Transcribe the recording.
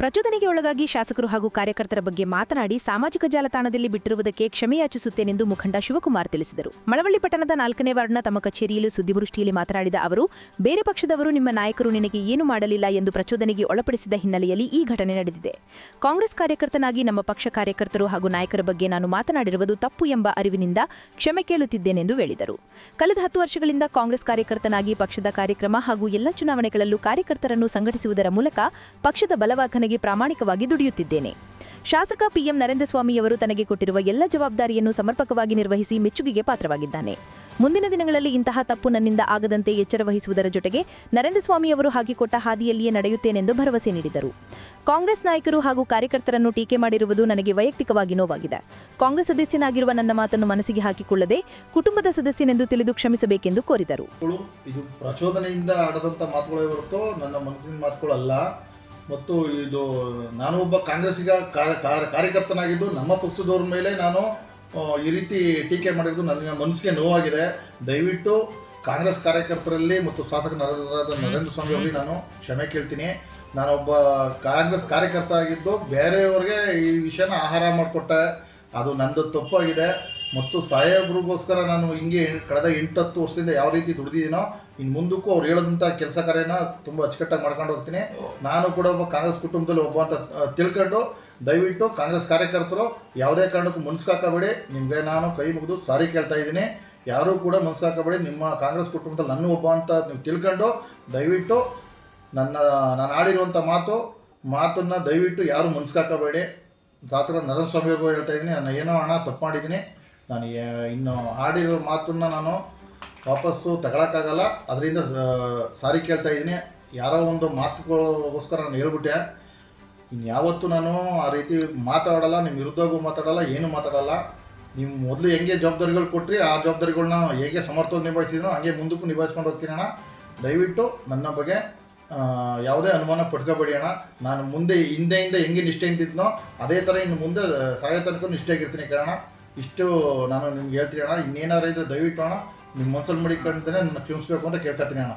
ಪ್ರಚೋದನೆಗೆ ಒಳಗಾಗಿ ಶಾಸಕರು ಹಾಗೂ ಕಾರ್ಯಕರ್ತರ ಬಗ್ಗೆ ಮಾತನಾಡಿ ಸಾಮಾಜಿಕ ಜಾಲತಾಣದಲ್ಲಿ ಬಿಟ್ಟಿರುವುದಕ್ಕೆ ಕ್ಷಮೆಯಾಚಿಸುತ್ತೇನೆಂದು ಮುಖಂಡ ಶಿವಕುಮಾರ್ ತಿಳಿಸಿದರು. ಮಳವಳ್ಳಿ ಪಟ್ಟಣದ ನಾಲ್ಕನೇ ವಾರ್ಡ್ನ ತಮ್ಮ ಕಚೇರಿಯಲ್ಲಿ ಸುದ್ದಿಗೋಷ್ಠಿಯಲ್ಲಿ ಮಾತನಾಡಿದ ಅವರು, ಬೇರೆ ಪಕ್ಷದವರು ನಿಮ್ಮ ನಾಯಕರು ನಿನಗೆ ಏನು ಮಾಡಲಿಲ್ಲ ಎಂದು ಪ್ರಚೋದನೆಗೆ ಒಳಪಡಿಸಿದ ಹಿನ್ನೆಲೆಯಲ್ಲಿ ಈ ಘಟನೆ ನಡೆದಿದೆ. ಕಾಂಗ್ರೆಸ್ ಕಾರ್ಯಕರ್ತನಾಗಿ ನಮ್ಮ ಪಕ್ಷ ಕಾರ್ಯಕರ್ತರು ಹಾಗೂ ನಾಯಕರ ಬಗ್ಗೆ ನಾನು ಮಾತನಾಡಿರುವುದು ತಪ್ಪು ಎಂಬ ಅರಿವಿನಿಂದ ಕ್ಷಮೆ ಕೇಳುತ್ತಿದ್ದೇನೆಂದು ಹೇಳಿದರು. ಕಳೆದ ಹತ್ತು ವರ್ಷಗಳಿಂದ ಕಾಂಗ್ರೆಸ್ ಕಾರ್ಯಕರ್ತನಾಗಿ ಪಕ್ಷದ ಕಾರ್ಯಕ್ರಮ ಹಾಗೂ ಎಲ್ಲ ಚುನಾವಣೆಗಳಲ್ಲೂ ಕಾರ್ಯಕರ್ತರನ್ನು ಸಂಘಟಿಸುವುದರ ಮೂಲಕ ಪಕ್ಷದ ಬಲವರ್ಧನೆಗೆ ಪ್ರಾಮಾಣಿಕವಾಗಿ ದುಡಿಯುತ್ತಿದ್ದೇನೆ. ಶಾಸಕ ಪಿಎಂ ನರೇಂದ್ರ ಸ್ವಾಮಿಯವರು ತನಗೆ ಕೊಟ್ಟಿರುವ ಎಲ್ಲ ಜವಾಬ್ದಾರಿಯನ್ನು ಸಮರ್ಪಕವಾಗಿ ನಿರ್ವಹಿಸಿ ಮೆಚ್ಚುಗೆಗೆ ಪಾತ್ರವಾಗಿದ್ದಾನೆ. ಮುಂದಿನ ದಿನಗಳಲ್ಲಿ ಇಂತಹ ತಪ್ಪು ನನ್ನಿಂದ ಆಗದಂತೆ ಎಚ್ಚರ ವಹಿಸುವುದರ ಜೊತೆಗೆ ನರೇಂದ್ರ ಸ್ವಾಮಿಯವರು ಹಾಕಿಕೊಟ್ಟ ಹಾದಿಯಲ್ಲಿಯೇ ನಡೆಯುತ್ತೇನೆಂದು ಭರವಸೆ ನೀಡಿದರು. ಕಾಂಗ್ರೆಸ್ ನಾಯಕರು ಹಾಗೂ ಕಾರ್ಯಕರ್ತರನ್ನು ಟೀಕೆ ಮಾಡಿರುವುದು ನನಗೆ ವೈಯಕ್ತಿಕವಾಗಿ ನೋವಾಗಿದೆ. ಕಾಂಗ್ರೆಸ್ ಸದಸ್ಯನಾಗಿರುವ ನನ್ನ ಮಾತನ್ನು ಮನಸ್ಸಿಗೆ ಹಾಕಿಕೊಳ್ಳದೆ ಕುಟುಂಬದ ಸದಸ್ಯನೆಂದು ತಿಳಿದು ಕ್ಷಮಿಸಬೇಕೆಂದು ಕೋರಿದರು. ಮತ್ತು ಇದು ನಾನು ಒಬ್ಬ ಕಾಂಗ್ರೆಸ್ಸಿಗ ಕಾರ್ಯ- ಕಾರ್ಯ- ಕಾರ್ಯಕರ್ತನಾಗಿದ್ದು ನಮ್ಮ ಪಕ್ಷದವ್ರ ಮೇಲೆ ನಾನು ಈ ರೀತಿ ಟೀಕೆ ಮಾಡಿರೋದು ನನ್ನ ಮನಸ್ಸಿಗೆ ನೋವಾಗಿದೆ. ದಯವಿಟ್ಟು ಕಾಂಗ್ರೆಸ್ ಕಾರ್ಯಕರ್ತರಲ್ಲಿ ಮತ್ತು ಶಾಸಕ ನರೇಂದ್ರ ನರೇಂದ್ರ ಸ್ವಾಮಿ ಅವರಿಗೆ ನಾನು ಕ್ಷಮೆ ಕೇಳ್ತೀನಿ. ನಾನೊಬ್ಬ ಕಾಂಗ್ರೆಸ್ ಕಾರ್ಯಕರ್ತ ಆಗಿದ್ದು ಬೇರೆಯವ್ರಿಗೆ ಈ ವಿಷಯನ ಆಹಾರ ಮಾಡಿಕೊಟ್ಟೆ. ಅದು ನಂದು ತಪ್ಪಾಗಿದೆ. ಮತ್ತು ಸಾಹೇಬ್ರಿಗೋಸ್ಕರ ನಾನು ಹಿಂಗೆ ಕಳೆದ ಎಂಟು ಹತ್ತು ವರ್ಷದಿಂದ ಯಾವ ರೀತಿ ದುಡಿದಿದ್ದೀನೋ ಇನ್ನು ಮುಂದಕ್ಕೂ ಅವ್ರು ಹೇಳೋದಂಥ ಕೆಲಸ ಕಾರ್ಯನ ತುಂಬ ಅಚ್ಚುಕಟ್ಟಾಗಿ ಮಾಡ್ಕೊಂಡು ಹೋಗ್ತೀನಿ. ನಾನು ಕೂಡ ಒಬ್ಬ ಕಾಂಗ್ರೆಸ್ ಕುಟುಂಬದಲ್ಲಿ ಒಬ್ಬ ಅಂತ ತಿಳ್ಕೊಂಡು ದಯವಿಟ್ಟು ಕಾಂಗ್ರೆಸ್ ಕಾರ್ಯಕರ್ತರು ಯಾವುದೇ ಕಾರಣಕ್ಕೂ ಮುನ್ಸ್ಕಾಕಬೇಡಿ ನಿಮಗೆ ನಾನು ಕೈ ಮುಗಿದು ಸಾರಿ ಕೇಳ್ತಾ ಇದ್ದೀನಿ. ಯಾರೂ ಕೂಡ ಮುನ್ಸ್ಕಾಕಬೇಡಿ ನಿಮ್ಮ ಕಾಂಗ್ರೆಸ್ ಕುಟುಂಬದಲ್ಲಿ ನನ್ನ ಒಬ್ಬ ಅಂತ ನೀವು ತಿಳ್ಕೊಂಡು ದಯವಿಟ್ಟು ನನ್ನ, ನಾನು ಆಡಿರುವಂಥ ಮಾತು, ಮಾತನ್ನು ದಯವಿಟ್ಟು ಯಾರು ಮುನ್ಸ್ಕಾಕಬೇಡಿ ಸಾತ್ರ ನರೇಂದ್ರ ಸ್ವಾಮಿ ಅವ್ರಿಗೂ ಹೇಳ್ತಾ ಇದ್ದೀನಿ ನಾನು ಏನೋ ಹಣ ತಪ್ಪು ಮಾಡಿದ್ದೀನಿ. ನಾನು ಇನ್ನು ಹಾಡಿರೋ ಮಾತನ್ನ ನಾನು ವಾಪಸ್ಸು ತಗೊಳಕ್ಕಾಗಲ್ಲ. ಅದರಿಂದ ಸಾರಿ ಕೇಳ್ತಾ ಇದ್ದೀನಿ. ಯಾರೋ ಒಂದು ಮಾತುಗಳಿಗೋಸ್ಕರ ನಾನು ಹೇಳ್ಬಿಟ್ಟೆ. ಇನ್ನು ಯಾವತ್ತೂ ನಾನು ಆ ರೀತಿ ಮಾತಾಡಲ್ಲ ನಿಮ್ಮ ವಿರುದ್ಧವಾಗೂ ಮಾತಾಡಲ್ಲ, ಏನೂ ಮಾತಾಡಲ್ಲ. ನಿಮ್ಮ ಮೊದಲು ಹೆಂಗೆ ಜವಾಬ್ದಾರಿಗಳು ಕೊಟ್ಟರಿ ಆ ಜವಾಬ್ದಾರಿಗಳನ್ನ ಹೇಗೆ ಸಮರ್ಥವಾಗಿ ನಿಭಾಯಿಸಿದ್ನೋ ಹಾಗೆ ಮುಂದಕ್ಕೂ ನಿಭಾಯಿಸ್ಕೊಂಡು ಹೋಗ್ತೀನಿ ಅಣ್ಣ. ದಯವಿಟ್ಟು ನನ್ನ ಬಗ್ಗೆ ಯಾವುದೇ ಅನುಮಾನ ಪಡ್ಕೋಬೇಡಿ ಅಣ್ಣ. ನಾನು ಮುಂದೆ ಹಿಂದೆಯಿಂದ ಹೆಂಗೆ ನಿಷ್ಠೆಯಿಂದಿದ್ನೋ ಅದೇ ಥರ ಇನ್ನು ಮುಂದೆ ಸಾಯೋ ತನಕ ನಿಷ್ಠೆಯಾಗಿರ್ತೀನಿ ಕಾರಣ ಇಷ್ಟು ನಾನು ನಿಮ್ಗೆ ಹೇಳ್ತೀನಿ ಅಣ್ಣ. ಇನ್ನೇನಾದ್ರು ಇದ್ರೆ ದಯವಿಟ್ಟು ಅಣ್ಣ ನಿಮ್ಮ ಮನ್ಸಲ್ಲಿ ಮಡಿಕೊಂಡೇ ನನ್ನ ಕ್ಷಮಿಸ್ಬೇಕು ಅಂತ ಕೇಳ್ಕೊತೀನಿ ಅಣ್ಣ.